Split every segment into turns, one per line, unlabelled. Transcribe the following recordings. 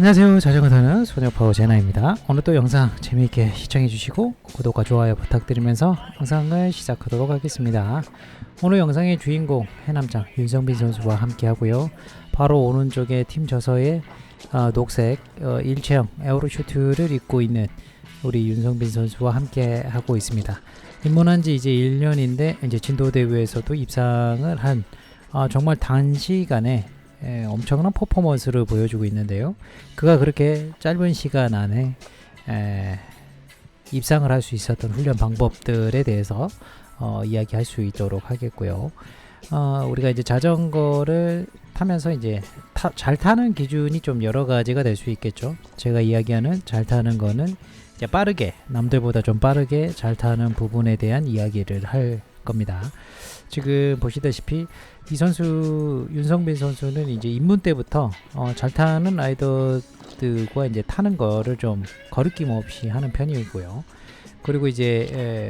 안녕하세요. 자전거 타는 소녀파워 제나입니다. 오늘 또 영상 재미있게 시청해 주시고 구독과 좋아요 부탁드리면서 영상을 시작하도록 하겠습니다. 오늘 영상의 주인공 해남장 윤성빈 선수와 함께 하고요. 바로 오른쪽에 팀 저서에 어, 녹색 어, 일체형 에어로슈트를 입고 있는 우리 윤성빈 선수와 함께 하고 있습니다. 입문한 지 이제 1년인데 이제 진도 대회에서도 입상을 한 어, 정말 단시간에 에, 엄청난 퍼포먼스를 보여주고 있는데요. 그가 그렇게 짧은 시간 안에 에, 입상을 할 수 있었던 훈련 방법들에 대해서 어, 이야기할 수 있도록 하겠고요. 어, 우리가 이제 자전거를 타면서 이제 타, 잘 타는 기준이 좀 여러 가지가 될 수 있겠죠. 제가 이야기하는 잘 타는 거는 빠르게 남들보다 좀 빠르게 잘 타는 부분에 대한 이야기를 할 겁니다. 지금 보시다시피 이 선수 윤성빈 선수는 이제 입문 때부터 어, 잘 타는 라이더들과 이제 타는 거를 좀 거리낌 없이 하는 편이고요. 그리고 이제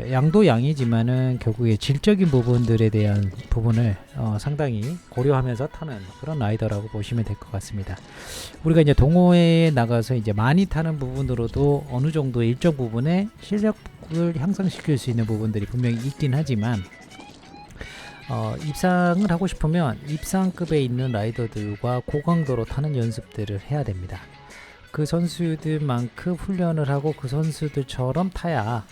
에, 양도 양이지만은 결국에 질적인 부분들에 대한 부분을 어, 상당히 고려하면서 타는 그런 라이더라고 보시면 될 것 같습니다. 우리가 이제 동호회에 나가서 이제 많이 타는 부분으로도 어느 정도 일정 부분의 실력 을 향상시킬 수 있는 부분들이 분명히 있긴 하지만 어, 입상을 하고 싶으면 입상급에 있는 라이더들과 고강도로 타는 연습들을 해야 됩니다. 그 선수들만큼 훈련을 하고 그 선수들처럼 타야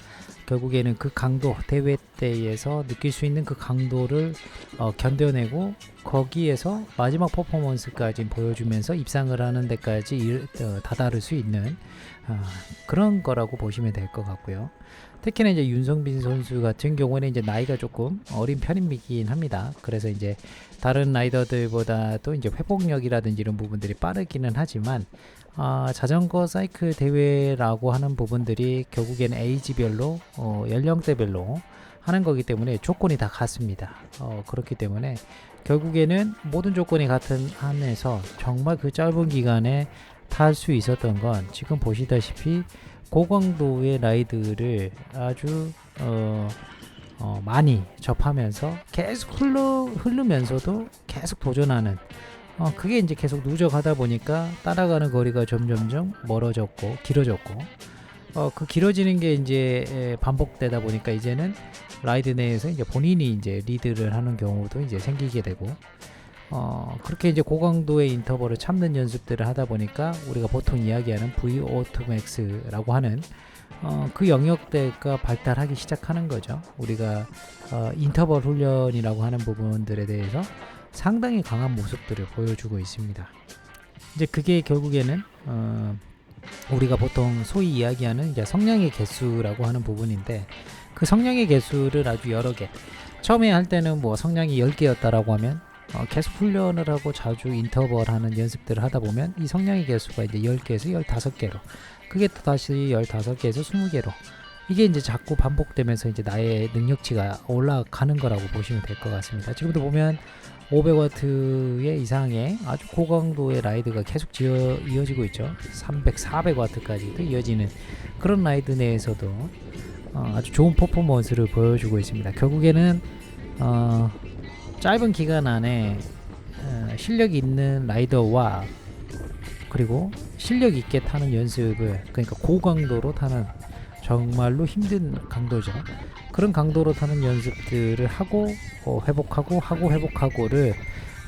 결국에는 그 강도 대회 때에서 느낄 수 있는 그 강도를 어, 견뎌내고 거기에서 마지막 퍼포먼스까지 보여주면서 입상을 하는 데까지 일, 어, 다다를 수 있는 어, 그런 거라고 보시면 될 것 같고요. 특히나 이제 윤성빈 선수 같은 경우에는 이제 나이가 조금 어린 편이긴 합니다. 그래서 이제 다른 라이더들보다도 이제 회복력이라든지 이런 부분들이 빠르기는 하지만 아, 자전거 사이클 대회라고 하는 부분들이 결국에는 에이지별로 어, 연령대별로 하는 거기 때문에 조건이 다 같습니다. 어, 그렇기 때문에 결국에는 모든 조건이 같은 한에서 정말 그 짧은 기간에 탈 수 있었던 건 지금 보시다시피 고강도의 라이드를 아주 어, 어, 많이 접하면서 계속 흘러 흐르면서도 계속 도전하는 어, 그게 이제 계속 누적하다 보니까 따라가는 거리가 점점점 멀어졌고 길어졌고 어, 그 길어지는 게 이제 에, 반복되다 보니까 이제는 라이드 내에서 이제 본인이 이제 리드를 하는 경우도 이제 생기게 되고 어, 그렇게 이제 고강도의 인터벌을 참는 연습들을 하다 보니까 우리가 보통 이야기하는 V 오토맥스라고 하는 어, 그 영역대가 발달하기 시작하는 거죠. 우리가 어, 인터벌 훈련이라고 하는 부분들에 대해서 상당히 강한 모습들을 보여주고 있습니다. 이제 그게 결국에는 어, 우리가 보통 소위 이야기하는 이제 성량의 개수라고 하는 부분인데 그 성량의 개수를 아주 여러 개 처음에 할 때는 뭐 성량이 10개였다라고 하면 어, 계속 훈련을 하고 자주 인터벌 하는 연습들을 하다 보면 이 성량의 개수가 이제 10개에서 15개로 그게 또 다시 15개에서 20개로 이게 이제 자꾸 반복되면서 이제 나의 능력치가 올라가는 거라고 보시면 될 것 같습니다. 지금도 보면 500와트의 이상의 아주 고강도의 라이드가 계속 지어, 이어지고 있죠. 300, 400와트까지도 이어지는 그런 라이드 내에서도 어, 아주 좋은 퍼포먼스를 보여주고 있습니다. 결국에는 어, 짧은 기간 안에 어, 실력 있는 라이더와 그리고 실력 있게 타는 연습을 그러니까 고강도로 타는 정말로 힘든 강도죠. 그런 강도로 타는 연습들을 하고 어, 회복하고 하고 회복하고를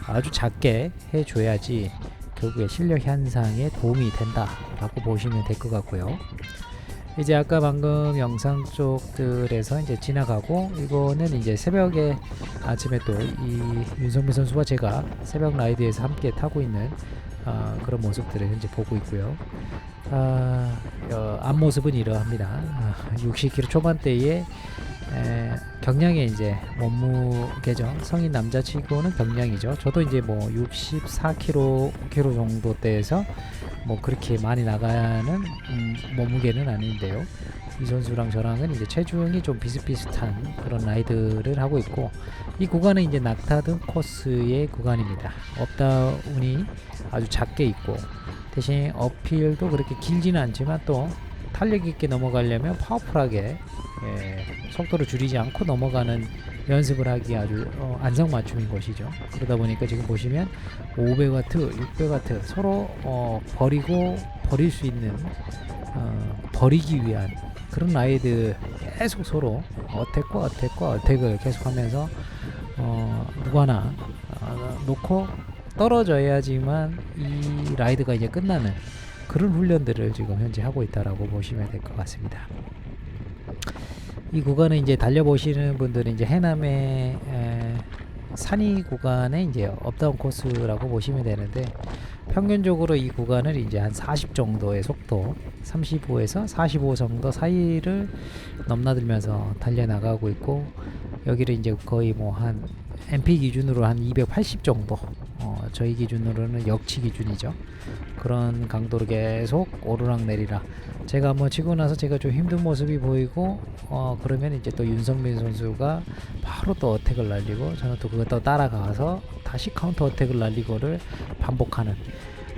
아주 작게 해줘야지 결국에 실력 향상에 도움이 된다라고 보시면 될 것 같고요. 이제 아까 방금 영상 쪽들에서 이제 지나가고 이거는 이제 새벽에 아침에 또 이 윤성민 선수와 제가 새벽 라이드에서 함께 타고 있는 어, 그런 모습들을 현재 보고 있고요. 아, 어, 앞모습은 이러합니다. 아, 60kg 초반대에 에, 경량의 이제 몸무게죠. 성인 남자치고는 경량이죠. 저도 이제 뭐 64kg kg 정도 대에서 뭐 그렇게 많이 나가는 음, 몸무게는 아닌데요. 이 선수랑 저랑은 이제 체중이 좀 비슷비슷한 그런 라이드를 하고 있고 이 구간은 이제 낙타등 코스의 구간입니다. 업다운이 아주 작게 있고 대신 어필도 그렇게 길지는 않지만 또 탄력 있게 넘어가려면 파워풀하게 예, 속도를 줄이지 않고 넘어가는 연습을 하기 아주 어, 안성맞춤인 것이죠. 그러다 보니까 지금 보시면 500와트, 600와트 서로 어, 버리고 버릴 수 있는 어, 버리기 위한 그런 라이드 계속 서로 어택과 어택과 어택을 계속하면서 어, 누구 하나 어, 놓고 떨어져야지만 이 라이드가 이제 끝나는 그런 훈련들을 지금 현재 하고 있다라고 보시면 될 것 같습니다. 이 구간은 이제 달려보시는 분들은 이제 해남의 에, 산이 구간의 이제 업다운 코스라고 보시면 되는데 평균적으로 이 구간을 이제 한 40 정도의 속도 35에서 45 정도 사이를 넘나들면서 달려 나가고 있고 여기를 이제 거의 뭐 한 MP 기준으로 한 280 정도. 어, 저희 기준으로는 역치 기준이죠. 그런 강도로 계속 오르락 내리락 제가 한번 치고 나서 제가 좀 힘든 모습이 보이고 어 그러면 이제 또 윤성민 선수가 바로 또 어택을 날리고 저는 또또 따라가서 다시 카운터 어택을 날리고를 반복하는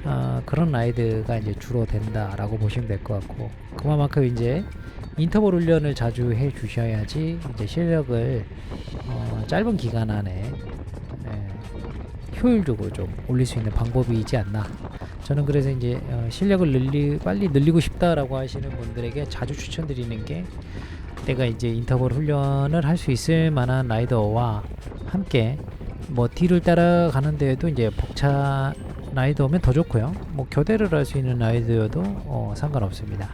어, 그런 라이드가 이제 주로 된다라고 보시면 될 것 같고 그만큼 이제 인터벌 훈련을 자주 해 주셔야지 이제 실력을 어, 짧은 기간 안에 예, 효율적으로 좀 올릴 수 있는 방법이지 않나. 저는 그래서 이제 어, 실력을 늘리 빨리 늘리고 싶다라고 하시는 분들에게 자주 추천드리는 게 내가 이제 인터벌 훈련을 할 수 있을 만한 라이더와 함께 뭐 뒤를 따라가는 데에도 이제 벅차 라이더면 더 좋고요. 뭐 교대를 할 수 있는 라이더여도 어, 상관없습니다.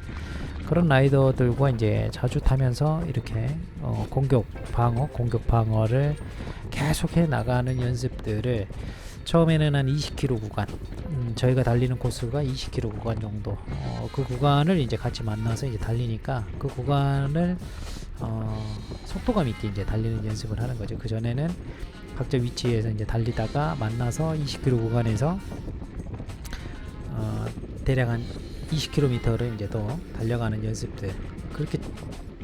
그런 라이더들과 이제 자주 타면서 이렇게 어, 공격 방어 공격 방어를 계속해 나가는 연습들을 처음에는 한 20km 구간 음, 저희가 달리는 코스가 20km 구간 정도 어, 그 구간을 이제 같이 만나서 이제 달리니까 그 구간을 어, 속도감 있게 이제 달리는 연습을 하는 거죠 그 전에는 각자 위치에서 이제 달리다가 만나서 20km 구간에서 어, 대략 한 20km를 이제 더 달려가는 연습들 그렇게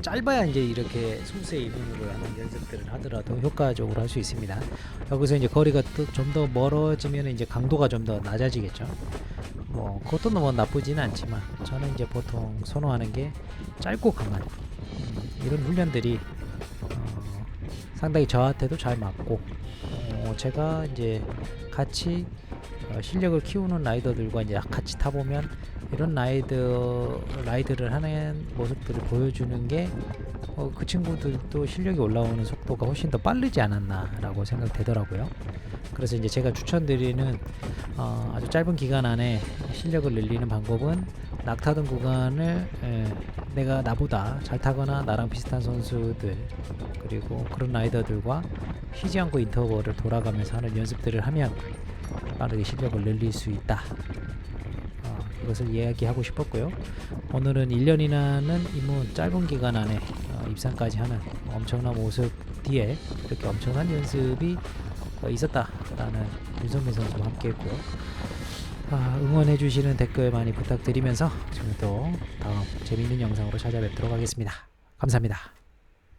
짧아야 이제 이렇게 숨수의 이분으로 하는 연습들을 하더라도 효과적으로 할 수 있습니다. 여기서 이제 거리가 또좀더 멀어지면 이제 강도가 좀 더 낮아지겠죠. 뭐 그것도 너무 나쁘지는 않지만 저는 이제 보통 선호하는 게 짧고 강한 음, 이런 훈련들이 어, 상당히 저한테도 잘 맞고 어, 제가 이제 같이 어, 실력을 키우는 라이더들과 이제 같이 타보면 이런 라이드 라이드를 하는 모습들을 보여주는 게 어, 그 친구들도 실력이 올라오는 속도가 훨씬 더 빠르지 않았나라고 생각되더라고요. 그래서 이제 제가 추천드리는 어, 아주 짧은 기간 안에 실력을 늘리는 방법은 낙타등 구간을 에, 내가 나보다 잘 타거나 나랑 비슷한 선수들 그리고 그런 라이더들과 쉬지 않고 인터벌을 돌아가면서 하는 연습들을 하면 빠르게 실력을 늘릴 수 있다. 어, 이것을 이야기하고 싶었고요. 오늘은 1년이라는 이문 짧은 기간 안에 어, 입상까지 하는 엄청난 모습 뒤에 이렇게 엄청난 연습이 어, 있었다라는 윤성민 선수와 함께 했고요. 아, 응원해주시는 댓글 많이 부탁드리면서 저는 또 다음 재미있는 영상으로 찾아뵙도록 하겠습니다. 감사합니다.